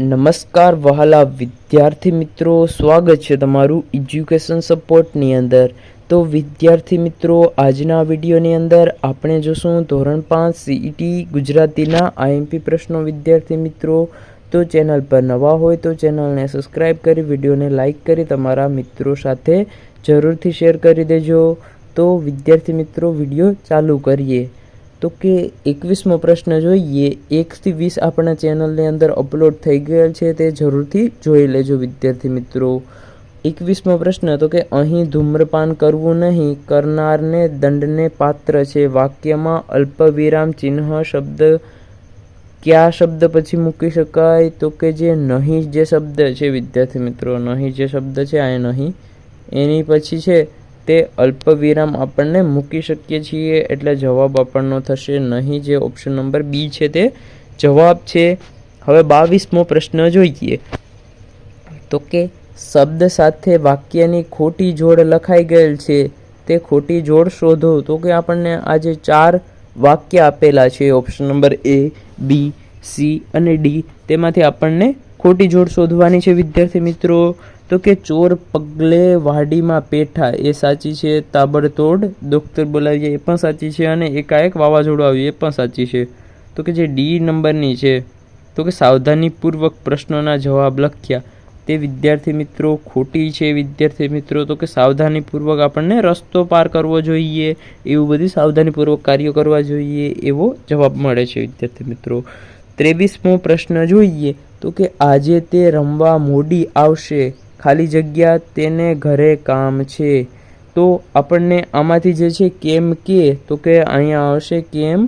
નમસ્કાર વહાલા વિદ્યાર્થી મિત્રો, સ્વાગત છે તમારું એજ્યુકેશન સપોર્ટની અંદર. તો વિદ્યાર્થી મિત્રો, આજના વિડીયોની અંદર આપણે જોશું ધોરણ પાંચ સીઈટી ગુજરાતીના આઈએમપી પ્રશ્નો. વિદ્યાર્થી મિત્રો, તો ચેનલ પર નવા હોય તો ચેનલને સબસ્ક્રાઈબ કરી, વિડીયોને લાઇક કરી, તમારા મિત્રો સાથે જરૂરથી શેર કરી દેજો. તો વિદ્યાર્થી મિત્રો, વીડિયો ચાલુ કરીએ. તો કે એકવીસમો પ્રશ્ન જોઈએ. એકથી વીસ આપણા ચેનલની અંદર અપલોડ થઈ ગયેલ છે તે જરૂરથી જોઈ લેજો વિદ્યાર્થી મિત્રો. એકવીસમો પ્રશ્ન, તો કે અહીં ધૂમ્રપાન કરવું નહીં, કરનારને દંડને પાત્ર છે. વાક્યમાં અલ્પવિરામ ચિહ્ન શબ્દ કયા શબ્દ પછી મૂકી શકાય? તો કે જે નહીં જે શબ્દ છે વિદ્યાર્થી મિત્રો, નહીં જે શબ્દ છે, આ નહીં. એની પછી છે તે અલ્પવિરામ આપણને મૂકી શકીએ છીએ એટલે જવાબ આપણનો થશે નહીં જે ઓપ્શન નંબર બી છે તે. જવાબ છે, હવે બાવીસમો પ્રશ્ન જોઈએ. તો કે શબ્દ સાથે વાક્યની ખોટી જોડ લખાઈ ગયેલ છે, તે ખોટી જોડ શોધો. તો કે આપણને આજે ચાર વાક્ય આપેલા છે option number A B C અને ડી તેમાંથી આપણને ખોટી જોડ શોધવાની છે વિદ્યાર્થી મિત્રો. તો કે ચોર પગલે વાડીમાં પેઠા, એ સાચી છે. તાબડતોડ ડૉક્ટર બોલાવીએ એ પણ સાચી છે. અને એકાએક વાવાઝોડું આવ્યું, એ પણ સાચી છે. તો કે જે ડી નંબરની છે, તો કે સાવધાનીપૂર્વક પ્રશ્નોના જવાબ લખ્યા. તે વિદ્યાર્થી મિત્રો ખોટી છે વિદ્યાર્થી મિત્રો. તો કે સાવધાનીપૂર્વક આપણને રસ્તો પાર કરવો જોઈએ, એવું બધી સાવધાનીપૂર્વક કાર્યો કરવા જોઈએ એવો જવાબ મળે છે વિદ્યાર્થી મિત્રો. ત્રેવીસમો પ્રશ્ન જોઈએ. તો કે આજે તે રમવા મોડી આવશે. ખાલી જગ્યા તેને ઘરે કામ છે. તો આપણને આમાંથી જે છે કેમ કે, તો કે અહીંયા આવશે કેમ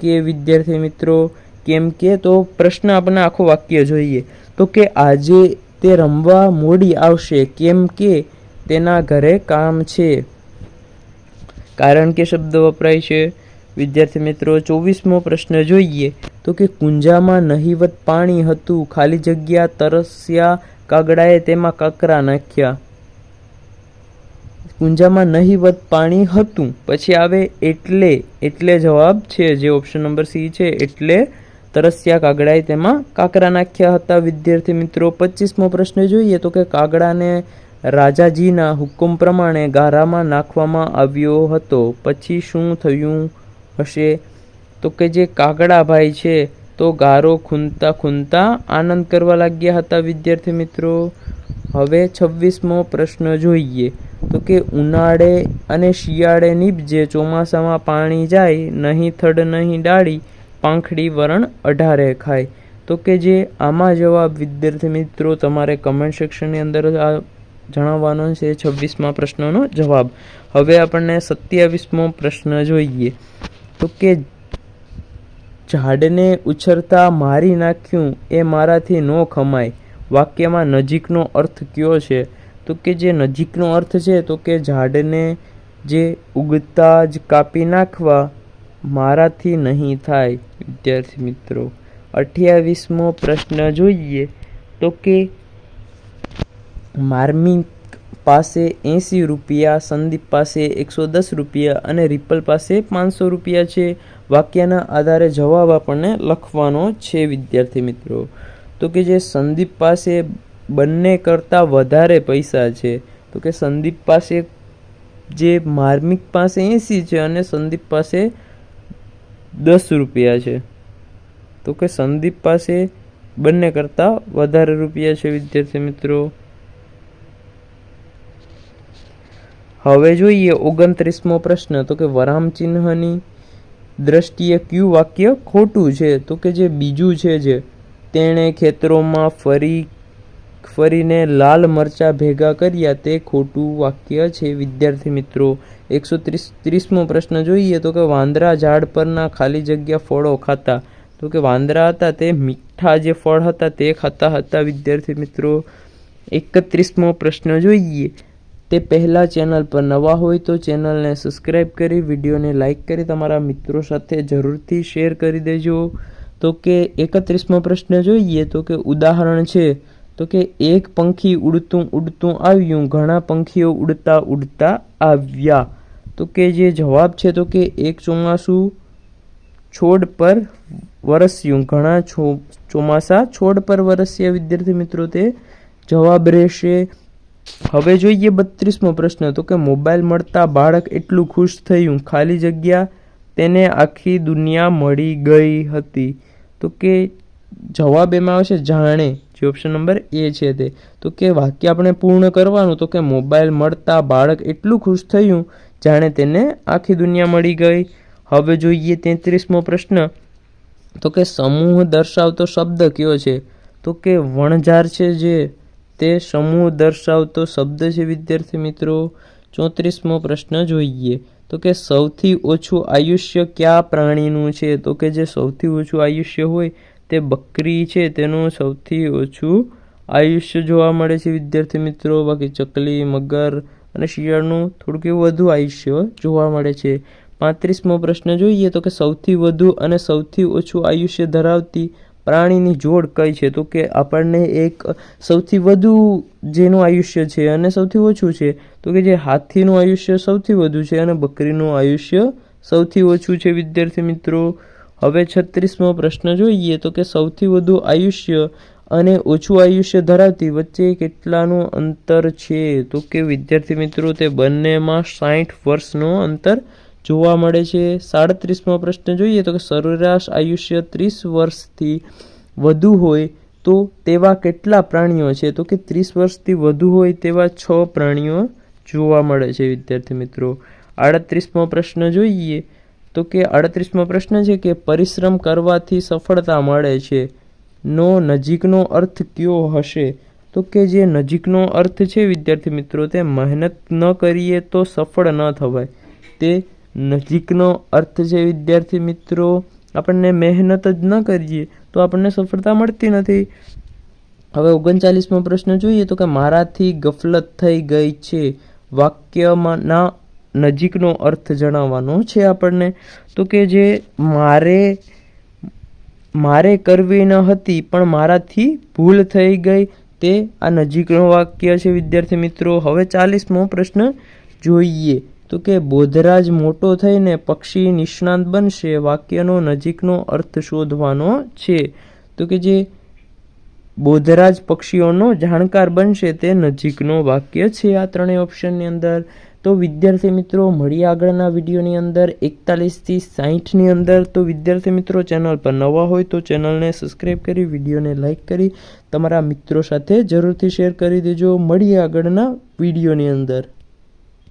કે વિદ્યાર્થી મિત્રો, કેમ કે તો પ્રશ્ન આપણને આખો વાક્ય જોઈએ. તો કે આજે તે રમવા મોડી આવશે કેમ કે તેના ઘરે કામ છે. કારણ કે શબ્દ વપરાય છે. વિદ્યાર્થી મિત્રો, ચોવીસમો પ્રશ્ન જોઈએ. તો કે કુંજામાં નહિવત પાણી હતું, ખાલી જગ્યા તરસ્યા કાગડાએ તેમાં કાકરા નાખ્યા. કુંજામાં નહિવત પાણી હતું. પછી આવે એટલે એટલે જવાબ છે જે ઓપ્શન નંબર સી છે, એટલે તરસ્યા કાગડાએ તેમાં કાકરા નાખ્યા હતા. વિદ્યાર્થી મિત્રો, પચીસમો પ્રશ્ન જોઈએ તો કે કાગડાને રાજાજીના હુકમ પ્રમાણે ગારામાં નાખવામાં આવ્યો હતો. પછી શું થયું હશે? તો કે જે કાગડાભાઈ છે, તો ગારો ખૂંદતા ખૂંદતા આનંદ કરવા લાગ્યા હતા વિદ્યાર્થી મિત્રો. હવે છવ્વીસમો પ્રશ્ન જોઈએ. તો કે ઉનાળે અને શિયાળે નીપજે, ચોમાસામાં પાણી જાય, નહીં થડ, નહીં ડાળી, પાંખડી વરણ અઢારે ખાય. તો કે જે આમાં જવાબ વિદ્યાર્થી મિત્રો, તમારે કમેન્ટ સેક્શનની અંદર આ જણાવવાનો છે છવ્વીસમા પ્રશ્નનો જવાબ. હવે આપણને સત્યાવીસમો પ્રશ્ન જોઈએ. તો કે ઝાડને ઉછરતા મારી નાખ્યું એ મારાથી ન ખમાય. વાક્યમાં નજીકનો અર્થ કયો છે? તો કે જે નજીકનો અર્થ છે, તો કે ઝાડને જે ઉગતા જ કાપી નાખવા મારાથી નહીં થાય. વિદ્યાર્થી મિત્રો, અઠ્યાવીસમો પ્રશ્ન જોઈએ. તો કે માર્મિક પાસે એંસી રૂપિયા, સંદીપ પાસે એકસો દસ રૂપિયા અને રિપલ પાસે પાંચસો રૂપિયા છે. વાક્યના આધારે જવાબ આપણને લખવાનો છે, વિદ્યાર્થી મિત્રો. તો કે જે સંદીપ પાસે બંને કરતાં વધારે પૈસા છે, તો કે સંદીપ પાસે જે માર્મિક પાસે એંસી છે અને સંદીપ પાસે દસ રૂપિયા છે. તો કે સંદીપ પાસે બંને કરતાં વધારે રૂપિયા છે, વિદ્યાર્થી મિત્રો. હવે જોઈએ ઓગણત્રીસમો પ્રશ્ન, તો કે વરામ ચિહ્નની દ્રષ્ટિએ કયું વાક્ય ખોટું છે? તો કે જે બીજું છે જે, તેણે ખેતરોમાં ફરી, ફરીને લાલ મરચાં ભેગા કર્યા, તે ખોટું વાક્ય છે? વિદ્યાર્થી મિત્રો, એકસો ત્રીસ, ત્રીસમો પ્રશ્ન જોઈએ, તો કે વાંદરા ઝાડ પરના ખાલી જગ્યા ફળો ખાતા. તો કે વાંદરા હતા, તે મીઠા જે ફળ હતા, તે ખાતા હતા, વિદ્યાર્થી મિત્રો. એકત્રીસમો પ્રશ્ન જોઈએ તે પહેલાં ચેનલ પર નવા હોય તો ચેનલને સબસ્ક્રાઈબ કરી, વિડીયોને લાઇક કરી, તમારા મિત્રો સાથે જરૂરથી શેર કરી દેજો. તો કે એકત્રીસમો પ્રશ્ન જોઈએ તો કે ઉદાહરણ છે. તો કે એક પંખી ઉડતું ઉડતું આવ્યું, ઘણા પંખીઓ ઉડતા ઉડતા આવ્યા. તો કે જે જવાબ છે તો કે એક ચોમાસું છોડ પર વરસ્યું, ઘણા ચોમાસા છોડ પર વરસ્યા વિદ્યાર્થી મિત્રો તે જવાબ રહેશે. હવે જોઈએ બત્રીસમો પ્રશ્ન તો કે મોબાઈલ મળતા બાળક એટલું ખુશ થયું, ખાલી જગ્યા તેને આખી દુનિયા મળી ગઈ હતી. તો કે જવાબ એમાં આવશે જાણે, જે ઓપ્શન નંબર એ છે તે. તો કે વાક્ય આપણે પૂર્ણ કરવાનું, તો કે મોબાઈલ મળતા બાળક એટલું ખુશ થયું, જાણે તેને આખી દુનિયા મળી ગઈ. હવે જોઈએ તેત્રીસમો પ્રશ્ન, તો કે સમૂહ દર્શાવતો શબ્દ કયો છે? તો કે વણઝાર છે જે તે સમૂહ દર્શાવતો શબ્દ છે, વિદ્યાર્થી મિત્રો. ચોત્રીસમો પ્રશ્ન જોઈએ. તો કે સૌથી ઓછું આયુષ્ય કયા પ્રાણીનું છે? તો કે જે સૌથી ઓછું આયુષ્ય હોય તે બકરી છે, તેનું સૌથી ઓછું આયુષ્ય જોવા મળે છે, વિદ્યાર્થી મિત્રો. બાકી ચકલી, મગર અને શિયાળનું થોડુંક એવું વધુ આયુષ્ય જોવા મળે છે. પાંત્રીસમો પ્રશ્ન જોઈએ. તો કે સૌથી વધુ અને સૌથી ઓછું આયુષ્ય ધરાવતી પ્રાણીની જોડ કઈ છે તો કે આપણને એક સૌથી વધુ જેનું આયુષ્ય છે અને સૌથી ઓછું છે, તો કે જે હાથીનું આયુષ્ય સૌથી વધુ છે અને બકરીનું આયુષ્ય સૌથી ઓછું છે. વિદ્યાર્થી મિત્રો, હવે છત્રીસમો પ્રશ્ન જોઈએ તો કે સૌથી વધુ આયુષ્ય અને ઓછું આયુષ્ય ધરાવતી વચ્ચે કેટલાનું અંતર છે? તો કે વિદ્યાર્થી મિત્રો, તે બંનેમાં સાઠ વર્ષનું અંતર જોવા મળે છે. સાડત્રીસમો પ્રશ્ન જોઈએ તો કે સરેરાશ આયુષ્ય ત્રીસ વર્ષથી વધુ હોય તો તેવા કેટલા પ્રાણીઓ છે? તો કે ત્રીસ વર્ષથી વધુ હોય તેવા છ પ્રાણીઓ જોવા મળે છે, વિદ્યાર્થી મિત્રો. આડત્રીસમો પ્રશ્ન જોઈએ તો કે આડત્રીસમો પ્રશ્ન છે કે પરિશ્રમ કરવાથી સફળતા મળે છે. નો નજીકનો અર્થ કયો હશે? તો કે જે નજીકનો અર્થ છે, વિદ્યાર્થી મિત્રો, તે મહેનત ન કરીએ તો સફળ ન થવાય. તે નજીકનો અર્થ છે, વિદ્યાર્થી મિત્રો, આપણને મહેનત જ ન કરીએ તો આપણને સફળતા મળતી નથી. હવે ઓગણચાલીસમો પ્રશ્ન જોઈએ તો કે મારાથી ગફલત થઈ ગઈ છે. વાક્યમાંના નજીકનો અર્થ જણાવવાનો છે આપણને. તો કે જે મારે મારે કરવી ન હતી, પણ મારાથી ભૂલ થઈ ગઈ, તે આ નજીકનો વાક્ય છે, વિદ્યાર્થી મિત્રો. હવે ચાલીસમો પ્રશ્ન જોઈએ. તો કે બોધરાજ મોટો થઈને પક્ષી નિષ્ણાંત બનશે, વાક્યનો નજીકનો અર્થ શોધવાનો છે. તો કે જે બોધરાજ પક્ષીઓનો જાણકાર બનશે તે નજીકનો વાક્ય છે આ ત્રણેય ઓપ્શનની અંદર. તો વિદ્યાર્થી મિત્રો મળીએ આગળના વિડીયોની અંદર એકતાલીસથી સાહીઠની અંદર. તો વિદ્યાર્થી મિત્રો, ચેનલ પર નવા હોય તો ચેનલને સબસ્ક્રાઈબ કરી, વિડીયોને લાઇક કરી, તમારા મિત્રો સાથે જરૂરથી શેર કરી દેજો. મળીએ આગળના વિડીયોની અંદર.